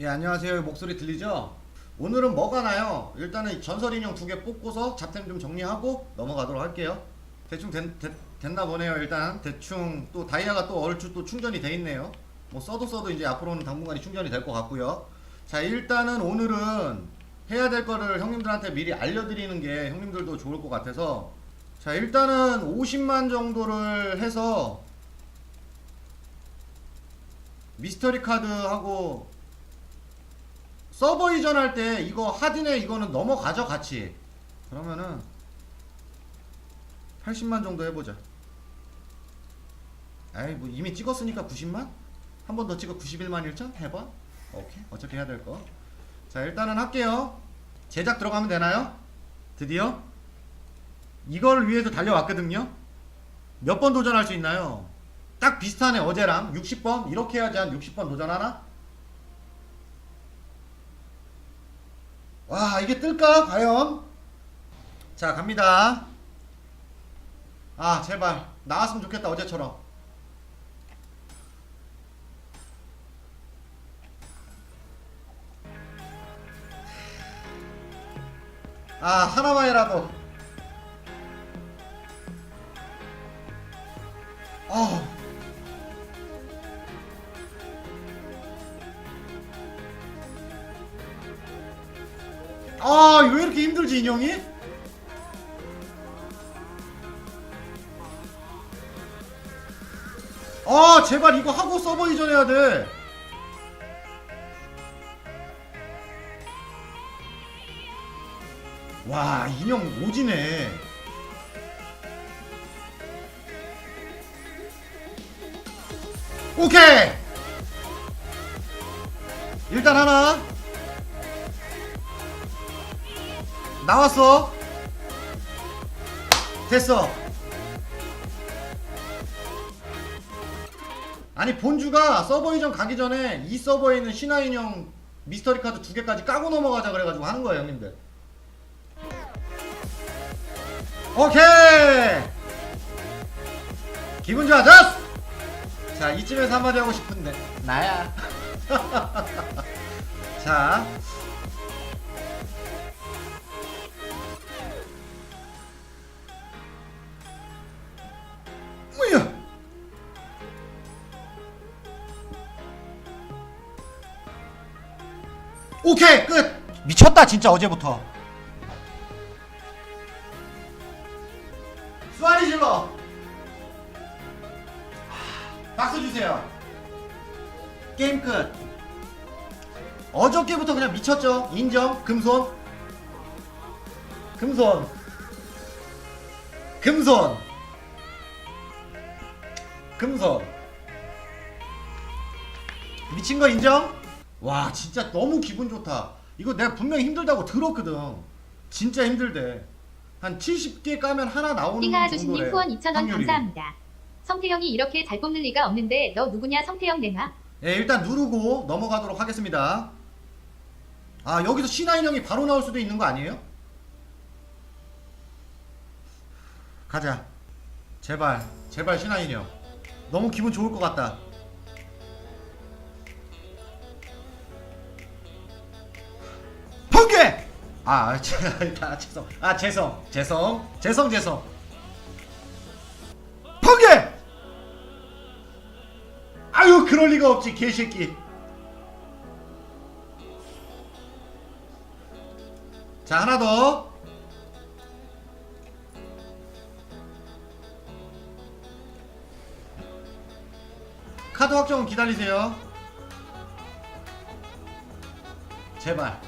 예 안녕하세요. 목소리 들리죠? 오늘은 뭐가 나요? 일단은 전설 인형 두 개 뽑고서 잡템 좀 정리하고 넘어가도록 할게요. 대충 된, 됐, 됐나 보네요 일단. 대충 또 다이아가 또 얼추 또 충전이 돼 있네요. 뭐 써도 써도 이제 앞으로는 당분간이 충전이 될 것 같고요. 자 일단은 오늘은 해야 될 거를 형님들한테 미리 알려드리는 게 형님들도 좋을 것 같아서. 자 일단은 50만 정도를 해서 미스터리 카드하고 서버 이전할 때 이거 하딘에 이거는 넘어가죠 같이 그러면은 80만 정도 해보자 에이 뭐 이미 찍었으니까 90만? 한 번 더 찍어 91만 1천? 해봐 오케이 어차피 해야 될거자 일단은 할게요 제작 들어가면 되나요? 드디어 이걸 위해서 달려왔거든요 몇 번 도전할 수 있나요? 딱 비슷하네 어제랑 60번 이렇게 해야지 한 60번 도전하나? 와 이게 뜰까 과연? 자 갑니다. 아 제발. 나왔으면 좋겠다 어제처럼. 아 하나만이라도 힘들지, 인형이? 아, 제발 이거 하고 서버 이전해야 돼. 와, 인형 오지네. 오케이! 일단 하나. 나왔어. 됐어. 아니 본주가 서버 이전 가기 전에 이 서버에 있는 신화 인형 미스터리 카드 두 개까지 까고 넘어가자 그래가지고 하는 거예요 형님들. 오케이. 기분 좋아 졌. 자 이쯤에서 한마디 하고 싶은데 나야. 자 뭐야? 오케이 끝. 미쳤다 진짜 어제부터. 수아리 질러. 박수 주세요. 게임 끝. 어저께부터 그냥 미쳤죠? 인정? 금손? 금손. 금손 금손 미친 거 인정? 와 진짜 너무 기분 좋다 이거 내가 분명히 힘들다고 들었거든 진짜 힘들대 한 70개 까면 하나 나오는 띵아 정도래 후원 2,000원 확률이. 감사합니다. 성태형이 이렇게 잘 뽑는 리가 없는데 너 누구냐 성태형 내놔. 예 일단 누르고 넘어가도록 하겠습니다 아 여기서 신화 인형이 바로 나올 수도 있는 거 아니에요? 가자 제발 제발 신화 인형 너무 기분 좋을 것 같다 번개! 아, 제, 아 죄송 아 죄송 죄송 죄송 죄송 번개! 아유 그럴 리가 없지 개새끼 자 하나 더 카드 확정은 기다리세요. 제발.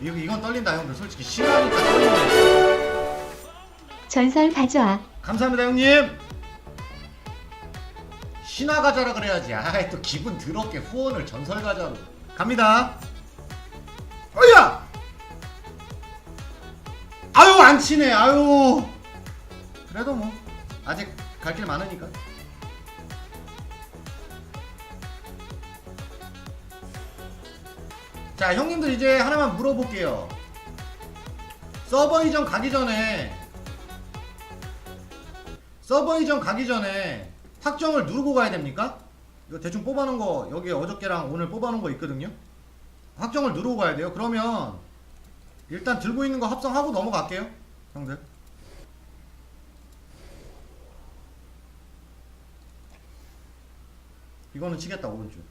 이거 이건 떨린다 형들. 솔직히 시간이니까 떨린다. 전설 가져와. 감사합니다 형님. 신화 가자라 그래야지. 아이 또 기분 더럽게 후원을 전설 가자로 갑니다. 어야! 아유 안 치네. 아유 그래도 뭐 아직 갈 길 많으니까 자 형님들 이제 하나만 물어볼게요 서버 이전 가기 전에 서버 이전 가기 전에 확정을 누르고 가야 됩니까? 이거 대충 뽑아놓은 거 여기 어저께랑 오늘 뽑아놓은 거 있거든요. 확정을 누르고 가야 돼요. 그러면 일단 들고 있는 거 합성하고 넘어갈게요, 형들. 이거는 치겠다 오른쪽.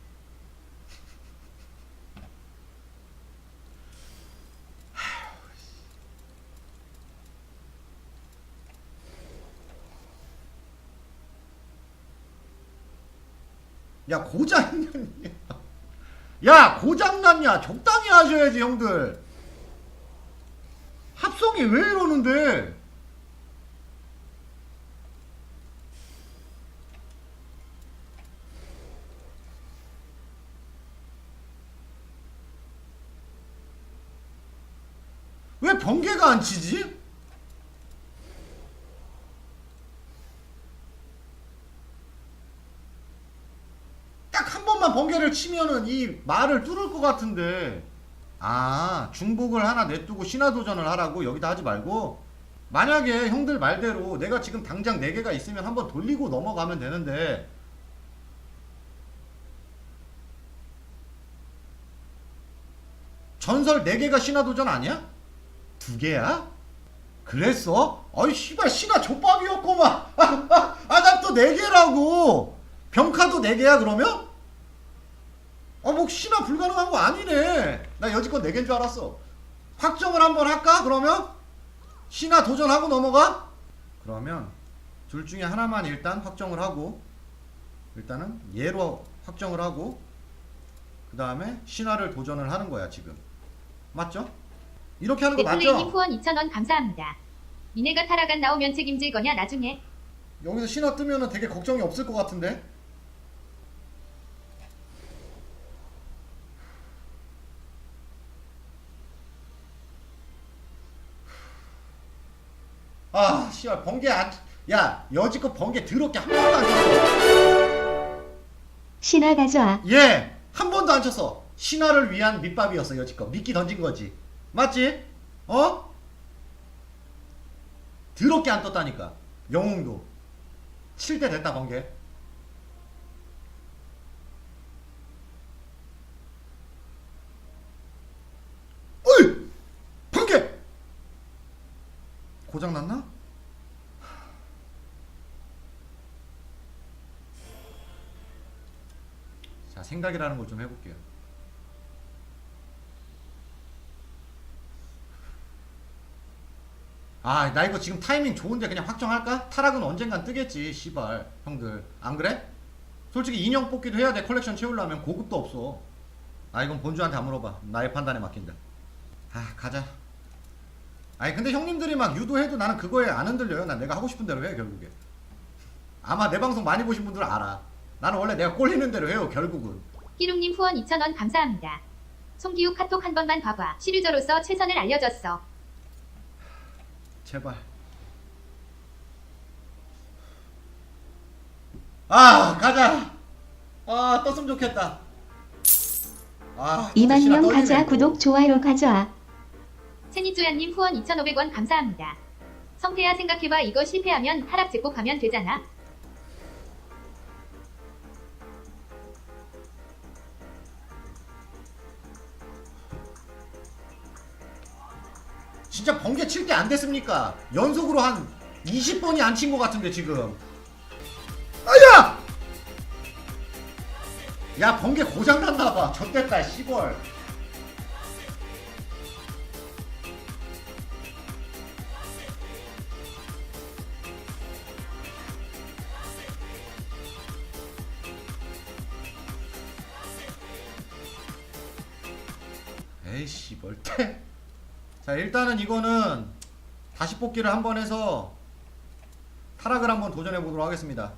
야 고장났냐? 야 고장났냐? 적당히 하셔야지 형들. 합성이 왜 이러는데? 왜 번개가 안 치지? 딱 한 번만 번개를 치면은 이 말을 뚫을 것 같은데 아 중복을 하나 냅두고 신화 도전을 하라고 여기다 하지 말고 만약에 형들 말대로 내가 지금 당장 4개가 있으면 한번 돌리고 넘어가면 되는데 전설 4개가 신화 도전 아니야? 두 개야? 그랬어? 어이 씨발 신화 족밥이었구만 아난 또 4개라고 병카도 4개야 그러면? 어뭐 신화 불가능한 거 아니네 나 여지껏 4개인 줄 알았어 확정을 한번 할까 그러면? 신화 도전하고 넘어가? 그러면 둘 중에 하나만 일단 확정을 하고 일단은 얘로 확정을 하고 그 다음에 신화를 도전을 하는 거야 지금 맞죠? 이렇게 하는 거 네플레이님 맞죠? 후원 2,000원 감사합니다. 니네가 타라간 나오면 책임질 거냐 나중에. 여기서 신화 뜨면은 되게 걱정이 없을 것 같은데 아 씨발 번개 안 야 여지껏 번개 더럽게 한 번도 안 쳤어 신화 가져와. 예 한 번도 안 쳤어 신화를 위한 밑밥이었어 여지껏 미끼 던진 거지 맞지? 어? 더럽게 안 떴다니까 영웅도 7대 됐다 번개 어이! 번개! 고장났나? 자 생각이라는 걸 좀 해볼게요 아, 나 이거 지금 타이밍 좋은데 그냥 확정할까? 타락은 언젠간 뜨겠지, 씨발. 형들. 안 그래? 솔직히 인형 뽑기도 해야 돼. 컬렉션 채우려면 고급도 없어. 아, 이건 본주한테 안 물어봐. 나의 판단에 맡긴다. 아, 가자. 아니, 근데 형님들이 막 유도해도 나는 그거에 안 흔들려요. 난 내가 하고 싶은 대로 해, 결국에. 아마 내 방송 많이 보신 분들은 알아. 나는 원래 내가 꼴리는 대로 해요, 결국은. 희롱님 후원 2,000원 감사합니다. 송기욱 카톡 한 번만 봐봐. 시류저로서 최선을 알려줬어. 제발. 아, 가자. 아, 떴으면 좋겠다. 아, 진짜 2만 신화 명 가자. 구독, 좋아요 가져와. 채니조야님 후원 2,500원 감사합니다. 성태야 생각해봐 이거 실패하면 타락 제곡하면 되잖아. 진짜 번개 칠 때 안 됐습니까? 연속으로 한 20번이 안 친 것 같은데 지금. 아야! 야 번개 고장 났나 봐. 좆됐다 씨벌. 에이씨 멀테. 자 일단은 이거는 다시 뽑기를 한번 해서 타락을 한번 도전해 보도록 하겠습니다.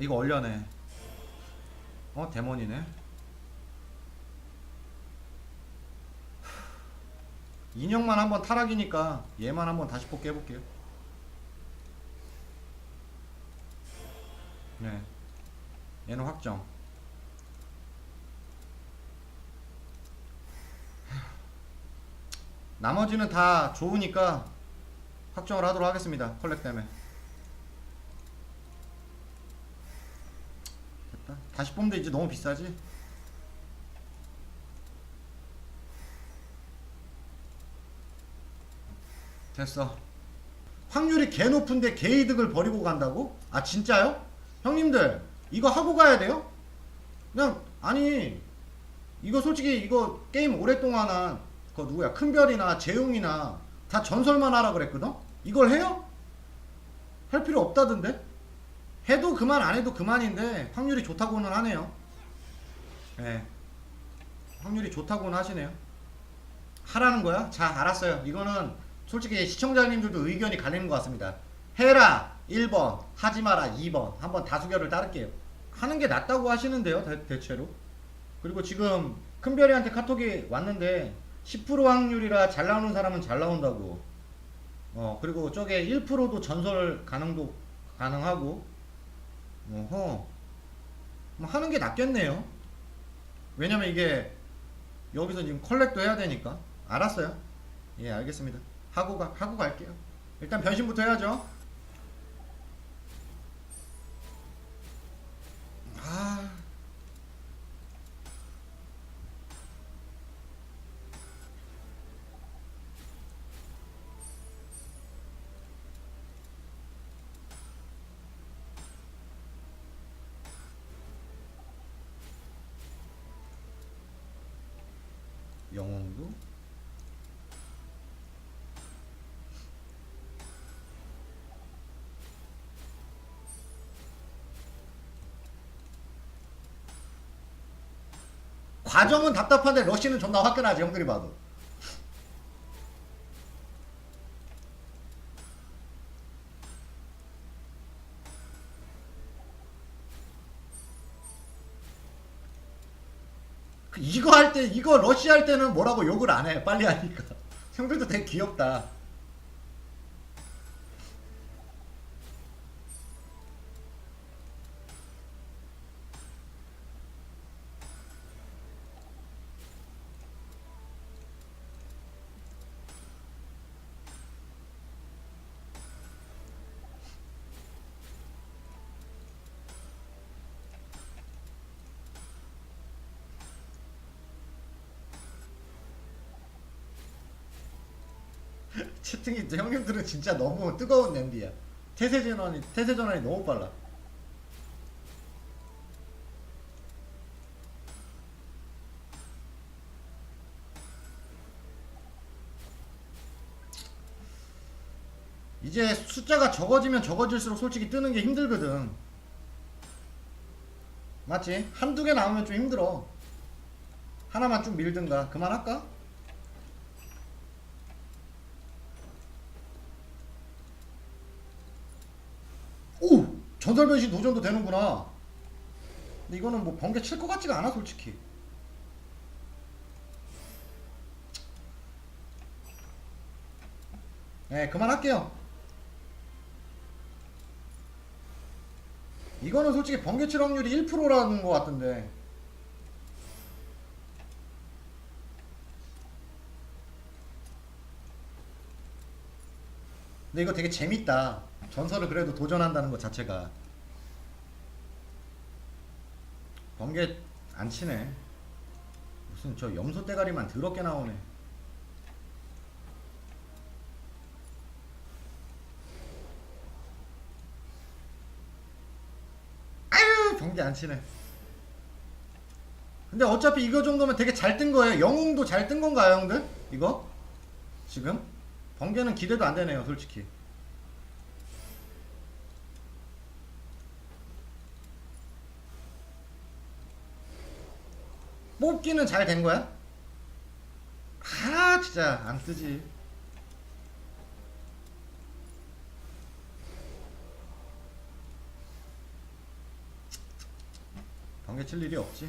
이거 얼려네. 어 데몬이네. 인형만 한번 타락이니까 얘만 한번 다시 뽑기 해볼게요. 네. 얘는 확정. 나머지는 다 좋으니까 확정을 하도록 하겠습니다. 컬렉 때문에. 됐다. 다시 뽑는데 이제 너무 비싸지? 됐어. 확률이 개 높은데 개이득을 버리고 간다고? 아 진짜요? 형님들 이거 하고 가야 돼요? 그냥 아니 이거 솔직히 이거 게임 오랫동안 한 그 누구야 큰별이나 재웅이나 다 전설만 하라 그랬거든? 이걸 해요? 할 필요 없다던데? 해도 그만 안 해도 그만인데 확률이 좋다고는 하네요. 예. 확률이 좋다고는 하시네요. 하라는 거야? 자, 알았어요. 이거는 솔직히 시청자님들도 의견이 갈리는 것 같습니다. 해라 1번, 하지 마라 2번. 한번 다수결을 따를게요. 하는 게 낫다고 하시는데요, 대, 대체로. 그리고 지금 큰별이한테 카톡이 왔는데 10% 확률이라 잘 나오는 사람은 잘 나온다고. 어, 그리고 저게 1%도 전설 가능도 가능하고. 어허. 뭐 하는 게 낫겠네요. 왜냐면 이게 여기서 지금 컬렉도 해야 되니까. 알았어요. 예, 알겠습니다. 하고 가 하고 갈게요. 일단 변신부터 해야죠. 영웅도? 과정은 답답한데 러시는 존나 화끈하지 형들이 봐도 이거 할 때 이거 러시 할 때는 뭐라고 욕을 안 해. 빨리 하니까. 형들도 되게 귀엽다 채팅이 형님들은 진짜 너무 뜨거운 냄비야. 태세 전환이 태세 전환이 너무 빨라. 이제 숫자가 적어지면 적어질수록 솔직히 뜨는 게 힘들거든. 맞지? 한두 개 나오면 좀 힘들어. 하나만 좀 밀든가. 그만할까? 오! 전설 변신 도전도 되는구나. 근데 이거는 뭐 번개 칠 것 같지가 않아 솔직히. 네, 그만할게요. 이거는 솔직히 번개 칠 확률이 1%라는 것 같은데. 근데 이거 되게 재밌다. 전설을 그래도 도전한다는 것 자체가. 번개 안 치네. 무슨 저 염소 대가리만 더럽게 나오네. 아유, 번개 안 치네. 근데 어차피 이거 정도면 되게 잘 뜬 거예요. 영웅도 잘 뜬 건가요, 형들? 이거? 지금? 번개는 기대도 안 되네요, 솔직히. 뽑기는 잘 된 거야? 아 진짜 안 뜨지 번개 칠 일이 없지